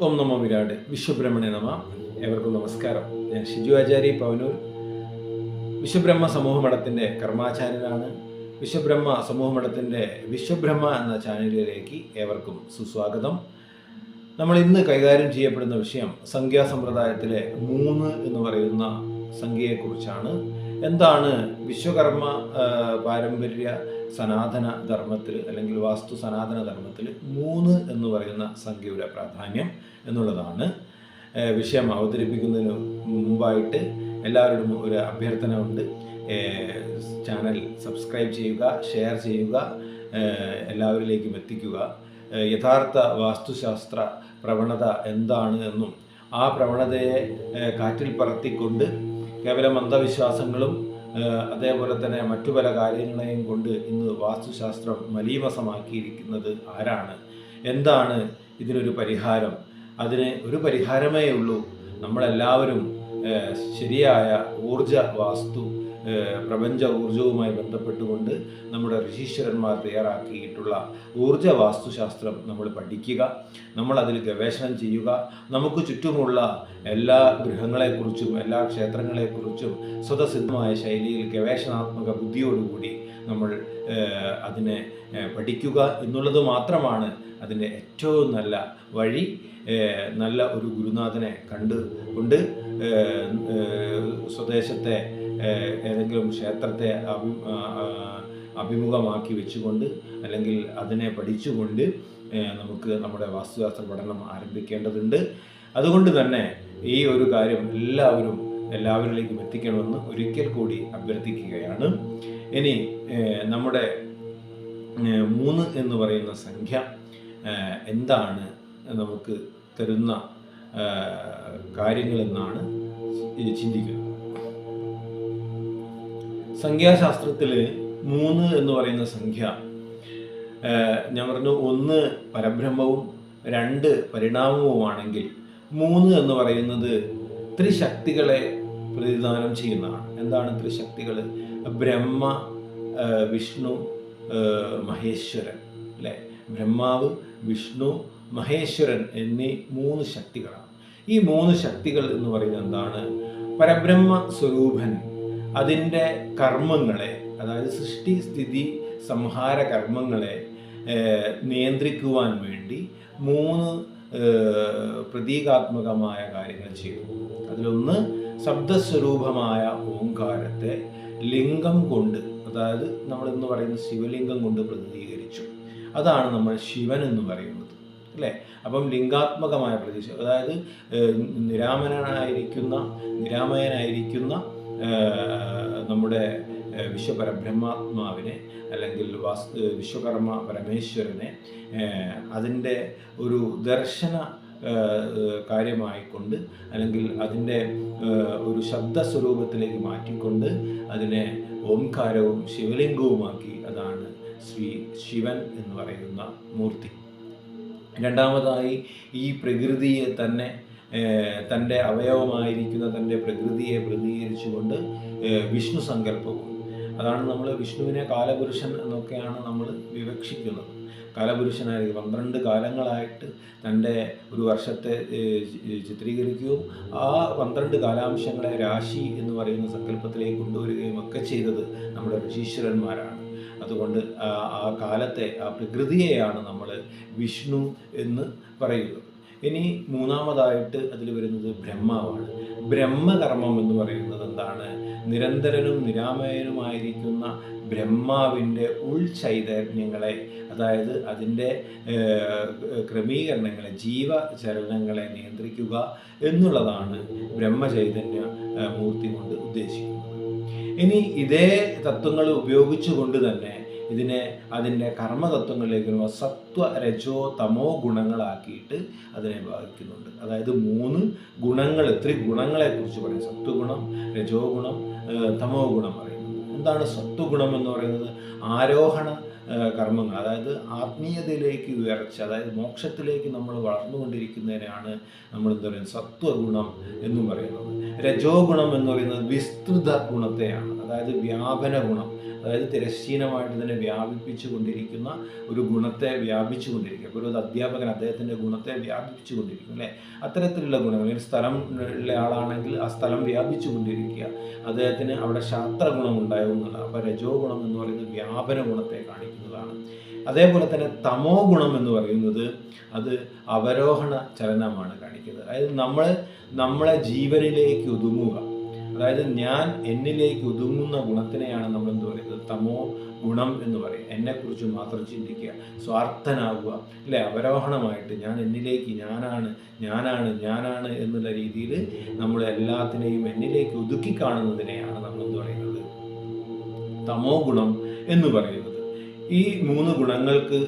ഓം നമോ വിരാട്. വിശ്വബ്രഹ്മണേ നമ. ഏവർക്കും നമസ്കാരം. ഞാൻ ഷിജു ആചാരി പവനൂർ. വിശ്വബ്രഹ്മ സമൂഹ മഠത്തിന്റെ കർമാചാര്യനാണ് വിശ്വബ്രഹ്മ സമൂഹ മഠത്തിന്റെ വിശ്വബ്രഹ്മ എന്ന ചാനലിലേക്ക് ഏവർക്കും സുസ്വാഗതം. നമ്മൾ ഇന്ന് കൈകാര്യം ചെയ്യപ്പെടുന്ന വിഷയം സംഖ്യാസമ്പ്രദായത്തിലെ മൂന്ന് എന്ന് പറയുന്ന സംഖ്യയെക്കുറിച്ചാണ്. എന്താണ് വിശ്വകർമ്മ പാരമ്പര്യ സനാതന ധർമ്മത്തിൽ അല്ലെങ്കിൽ വാസ്തു സനാതന ധർമ്മത്തിൽ മൂന്ന് എന്ന് പറയുന്ന സംഖ്യയുടെ പ്രാധാന്യം എന്നുള്ളതാണ്. വിഷയം അവതരിപ്പിക്കുന്നതിന് മുമ്പായിട്ട് എല്ലാവരോടും ഒരു അഭ്യർത്ഥന ഉണ്ട്. ചാനൽ സബ്സ്ക്രൈബ് ചെയ്യുക ഷെയർ ചെയ്യുക എല്ലാവരിലേക്കും എത്തിക്കുക. യഥാർത്ഥ വാസ്തുശാസ്ത്ര പ്രവണത എന്താണ് എന്നും ആ പ്രവണതയെ കാറ്റിൽ പറത്തിക്കൊണ്ട് കേവലം അന്ധവിശ്വാസങ്ങളും അതേപോലെ തന്നെ മറ്റു പല കാര്യങ്ങളെയും കൊണ്ട് ഇന്ന് വാസ്തുശാസ്ത്രം മലീമസമാക്കിയിരിക്കുന്നത് ആരാണ്? എന്താണ് ഇതിനൊരു പരിഹാരം? അതിന് ഒരു പരിഹാരമേ ഉള്ളൂ. നമ്മളെല്ലാവരും ശരിയായ ഊർജ വാസ്തു പ്രപഞ്ച ഊർജവുമായി ബന്ധപ്പെട്ടുകൊണ്ട് നമ്മുടെ ഋഷീശ്വരന്മാർ തയ്യാറാക്കിയിട്ടുള്ള ഊർജ വാസ്തുശാസ്ത്രം നമ്മൾ പഠിക്കുക നമ്മൾ അതിൽ ഗവേഷണം ചെയ്യുക നമുക്ക് ചുറ്റുമുള്ള എല്ലാ ഗൃഹങ്ങളെക്കുറിച്ചും എല്ലാ ക്ഷേത്രങ്ങളെക്കുറിച്ചും സ്വതസിദ്ധമായ ശൈലിയിൽ ഗവേഷണാത്മക ബുദ്ധിയോടുകൂടി നമ്മൾ അതിനെ പഠിക്കുക എന്നുള്ളത് മാത്രമാണ് അതിന്റെ ഏറ്റവും നല്ല വഴി. നല്ല ഒരു ഗുരുനാഥനെ കണ്ട് കൊണ്ട് സ്വദേശത്തെ ഏതെങ്കിലും ക്ഷേത്രത്തെ അഭി അഭിമുഖമാക്കി വെച്ചുകൊണ്ട് അല്ലെങ്കിൽ അതിനെ പഠിച്ചുകൊണ്ട് നമുക്ക് നമ്മുടെ വാസ്തുശാസ്ത്ര പഠനം ആരംഭിക്കേണ്ടതുണ്ട്. അതുകൊണ്ട് തന്നെ ഈ ഒരു കാര്യം എല്ലാവരും എല്ലാവരിലേക്കും എത്തിക്കണമെന്ന് ഒരിക്കൽ കൂടി അഭ്യർത്ഥിക്കുകയാണ്. ഇനി നമ്മുടെ മൂന്ന് എന്ന് പറയുന്ന സംഖ്യ എന്താണ് നമുക്ക് തരുന്ന കാര്യങ്ങളെന്നാണ് ചിന്തിക്കുന്നത്. സംഖ്യാശാസ്ത്രത്തിൽ മൂന്ന് എന്ന് പറയുന്ന സംഖ്യ ഞാൻ പറഞ്ഞു ഒന്ന് പരബ്രഹ്മവും രണ്ട് പരിണാമവുമാണെങ്കിൽ മൂന്ന് എന്ന് പറയുന്നത് ത്രിശക്തികളെ പ്രതിദാനം ചെയ്യുന്നതാണ്. എന്താണ് ത്രിശക്തികൾ ബ്രഹ്മ വിഷ്ണു മഹേശ്വരൻ അല്ലേ? ബ്രഹ്മാവ് വിഷ്ണു മഹേശ്വരൻ എന്നീ മൂന്ന് ശക്തികളാണ്. ഈ മൂന്ന് ശക്തികൾ എന്ന് പറയുന്നത് എന്താണ്? പരബ്രഹ്മ സ്വരൂപൻ അതിന്റെ കർമ്മങ്ങളെ അതായത് സൃഷ്ടി സ്ഥിതി സംഹാര കർമ്മങ്ങളെ നിയന്ത്രിക്കുവാൻ വേണ്ടി മൂന്ന് പ്രതീകാത്മകമായ കാര്യങ്ങൾ ചെയ്തു. അതിലൊന്ന് ശബ്ദസ്വരൂപമായ ഓങ്കാരത്തെ ലിംഗം കൊണ്ട് അതായത് നമ്മൾ എന്ന് പറയുന്ന ശിവലിംഗം കൊണ്ട് പ്രതിനിധീകരിച്ചു. അതാണ് നമ്മൾ ശിവൻ എന്ന് പറയുന്നത് അല്ലേ? അപ്പം ലിംഗാത്മകമായ പ്രതീക്ഷ അതായത് നിരാമനായിരിക്കുന്ന നിരാമയനായിരിക്കുന്ന നമ്മുടെ വിശ്വപര വിശ്വപരബ്രഹ്മാത്മാവിനെ അല്ലെങ്കിൽ വാസ് വിശ്വകർമ്മ പരമേശ്വരനെ അതിന്റെ ഒരു ദർശന കാര്യമായിക്കൊണ്ട് അല്ലെങ്കിൽ അതിന്റെ ഒരു ശബ്ദ സ്വരൂപത്തിലേക്ക് മാറ്റിക്കൊണ്ട് അതിനെ ഓംകാരവും ശിവലിംഗവുമാക്കി അതാണ് ശ്രീ ശിവൻ എന്ന് പറയുന്ന മൂർത്തി. രണ്ടാമതായി ഈ പ്രകൃതിയെ തന്നെ തന്റെ അവയവമായിരിക്കുന്ന തന്റെ പ്രകൃതിയെ പ്രതികരിച്ചുകൊണ്ട് വിഷ്ണു സങ്കല്പവും. അതാണ് നമ്മൾ വിഷ്ണുവിനെ കാലപുരുഷൻ എന്നൊക്കെയാണ് നമ്മൾ വിവക്ഷിക്കുന്നത്. കാലപുരുഷനായിരിക്കും പന്ത്രണ്ട് കാലങ്ങളായിട്ട് തന്റെ ഒരു വർഷത്തെ ചിത്രീകരിക്കുകയും ആ പന്ത്രണ്ട് കാലാംശങ്ങളെ രാശി എന്ന് പറയുന്ന സങ്കല്പത്തിലേക്ക് കൊണ്ടുവരികയും ഒക്കെ ചെയ്തത് നമ്മുടെ ഋഷീശ്വരന്മാരാണ്. അതുകൊണ്ട് ആ കാലത്തെ ആ പ്രകൃതിയെയാണ് നമ്മൾ വിഷ്ണു എന്ന് പറയുന്നത്. ഇനി മൂന്നാമതായിട്ട് അതിൽ വരുന്നത് ബ്രഹ്മാവാണ്. ബ്രഹ്മകർമ്മം എന്ന് പറയുന്നത് എന്താണ്? നിരന്തരനും നിരാമയനുമായിരിക്കുന്ന ബ്രഹ്മാവിന്റെ ഉൾചൈതന്യങ്ങളെ അതായത് അതിന്റെ ക്രമീകരണങ്ങളെ ജീവചലനങ്ങളെ നിയന്ത്രിക്കുക എന്നുള്ളതാണ് ബ്രഹ്മചൈതന്യ മൂർത്തി കൊണ്ട് ഉദ്ദേശിക്കുന്നത്. ഇനി ഇതേ തത്വങ്ങൾ ഉപയോഗിച്ചുകൊണ്ട് തന്നെ ഇതിനെ അതിന്റെ കർമ്മതത്വങ്ങളിലേക്ക് സത്വ രജോ തമോ ഗുണങ്ങളാക്കിയിട്ട് അതിനെ ബാധിക്കുന്നുണ്ട്. അതായത് മൂന്ന് ഗുണങ്ങൾ ത്രിഗുണങ്ങളെ കുറിച്ച് പറയും സത്വഗുണം രജോ ഗുണം തമോ ഗുണം പറയുന്നത്. എന്താണ് സത്വഗുണം എന്ന് പറയുന്നത്? ആരോഹണ കർമ്മങ്ങൾ. അതായത് ആത്മീയതയിലേക്ക് ഉയർച്ച അതായത് മോക്ഷത്തിലേക്ക് നമ്മൾ വളർന്നുകൊണ്ടിരിക്കുന്നതിനാണ് നമ്മൾ എന്താ പറയുക സത്വഗുണം എന്ന് പറയുന്നത്. രജോ ഗുണം എന്ന് പറയുന്നത് വിസ്തൃത ഗുണത്തെയാണ്. അതായത് വ്യാപന ഗുണം. അതായത് തിരശ്ചീനമായിട്ട് തന്നെ വ്യാപിപ്പിച്ചു കൊണ്ടിരിക്കുന്ന ഒരു ഗുണത്തെ വ്യാപിച്ചു കൊണ്ടിരിക്കുക അപ്പോൾ ഒരു അധ്യാപകൻ അദ്ദേഹത്തിന്റെ ഗുണത്തെ വ്യാപിപ്പിച്ചു കൊണ്ടിരിക്കും അല്ലേ? അത്തരത്തിലുള്ള ഗുണങ്ങൾ. ഒരു സ്ഥലം ഉള്ള ആളാണെങ്കിൽ ആ സ്ഥലം വ്യാപിച്ചു കൊണ്ടിരിക്കുക അദ്ദേഹത്തിന് അവിടെ ശാസ്ത്ര ഗുണം ഉണ്ടാകുന്നതാണ് അപ്പോൾ രജോ ഗുണം എന്ന് പറയുന്നത് വ്യാപന ഗുണത്തെ കാണിക്കുന്നതാണ്. അതേപോലെ തന്നെ തമോ ഗുണം എന്ന് പറയുന്നത് അത് അവരോഹണ ചലനമാണ് കാണിക്കുന്നത്. അതായത് നമ്മൾ നമ്മളെ ജീവനിലേക്ക് ഒതുങ്ങുക. അതായത് ഞാൻ എന്നിലേക്ക് ഒതുങ്ങുന്ന ഗുണത്തിനെയാണ് നമ്മൾ എന്ത് പറയുന്നത്? തമോ ഗുണം എന്ന് പറയും എന്നെക്കുറിച്ച് മാത്രം ചിന്തിക്കുക. സ്വാർത്ഥനാവുക. അല്ലെ? അവരോഹണമായിട്ട് ഞാൻ എന്നിലേക്ക് ഞാനാണ് ഞാനാണ് ഞാനാണ് എന്നുള്ള രീതിയിൽ നമ്മൾ എല്ലാത്തിനെയും എന്നിലേക്ക് ഒതുക്കി കാണുന്നതിനെയാണ് നമ്മൾ എന്ത് പറയുന്നത്? തമോ ഗുണം എന്ന് പറയുന്നത്. ഈ മൂന്ന് ഗുണങ്ങൾക്ക്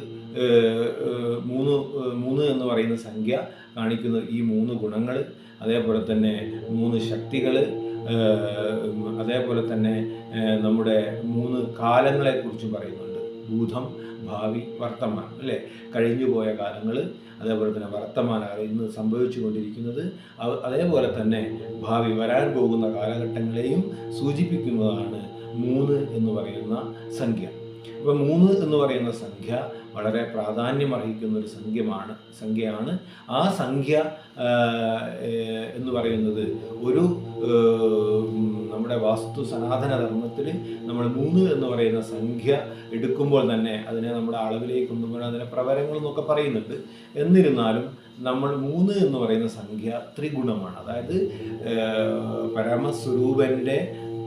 മൂന്ന് മൂന്ന് എന്ന് പറയുന്ന സംഖ്യ കാണിക്കുന്ന ഈ മൂന്ന് ഗുണങ്ങൾ അതേപോലെ തന്നെ മൂന്ന് ശക്തികൾ അതേപോലെ തന്നെ നമ്മുടെ മൂന്ന് കാലങ്ങളെ കുറിച്ച് പറയുന്നുണ്ട്. ഭൂതം ഭാവി വർത്തമാനം അല്ലേ? കഴിഞ്ഞുപോയ കാലങ്ങൾ അതേപോലെ തന്നെ വർത്തമാനകാലം ഇന്ന് സംഭവിച്ചു കൊണ്ടിരിക്കുന്നത് അതേപോലെ തന്നെ ഭാവി വരാൻ പോകുന്ന കാലഘട്ടങ്ങളെയും സൂചിപ്പിക്കുന്നതാണ് മൂന്ന് എന്ന് പറയുന്ന സംഖ്യ. അപ്പോൾ മൂന്ന് എന്ന് പറയുന്ന സംഖ്യ വളരെ പ്രാധാന്യം അർഹിക്കുന്ന ഒരു സംഖ്യമാണ് സംഖ്യയാണ്. ആ സംഖ്യ എന്ന് പറയുന്നത് ഒരു നമ്മുടെ വാസ്തു സനാതന ധർമ്മത്തിൽ നമ്മൾ മൂന്ന് എന്ന് പറയുന്ന സംഖ്യ എടുക്കുമ്പോൾ തന്നെ അതിനെ നമ്മുടെ അളവിലേക്ക് കൊണ്ടുപോകാൻ അതിനെ പ്രവരങ്ങൾ എന്നൊക്കെ പറയുന്നുണ്ട്. എന്നിരുന്നാലും നമ്മൾ മൂന്ന് എന്ന് പറയുന്ന സംഖ്യ ത്രിഗുണമാണ്. അതായത് പരമസ്വരൂപന്റെ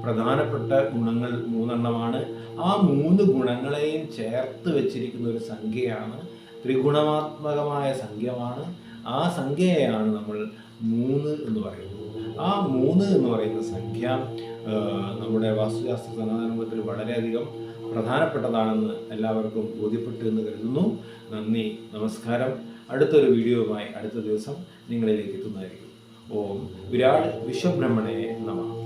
പ്രധാനപ്പെട്ട ഗുണങ്ങൾ മൂന്നെണ്ണമാണ്. ആ മൂന്ന് ഗുണങ്ങളെയും ചേർത്ത് വെച്ചിരിക്കുന്ന ഒരു സംഖ്യയാണ് ത്രിഗുണമാത്മകമായ സംഖ്യമാണ്. ആ സംഖ്യയാണ് നമ്മൾ മൂന്ന് എന്ന് പറയുന്നത്. ആ മൂന്ന് എന്ന് പറയുന്ന സംഖ്യ നമ്മുടെ വാസ്തുശാസ്ത്ര സനാതനത്തിൽ വളരെയധികം പ്രധാനപ്പെട്ടതാണെന്ന് എല്ലാവർക്കും ബോധ്യപ്പെട്ടു എന്ന് കരുതുന്നു. നന്ദി നമസ്കാരം. അടുത്തൊരു വീഡിയോയുമായി അടുത്ത ദിവസം നിങ്ങളിലേക്ക് എത്തുന്നതായിരിക്കും. ഓം വിരാട് വിശ്വബ്രഹ്മണയെ നമ.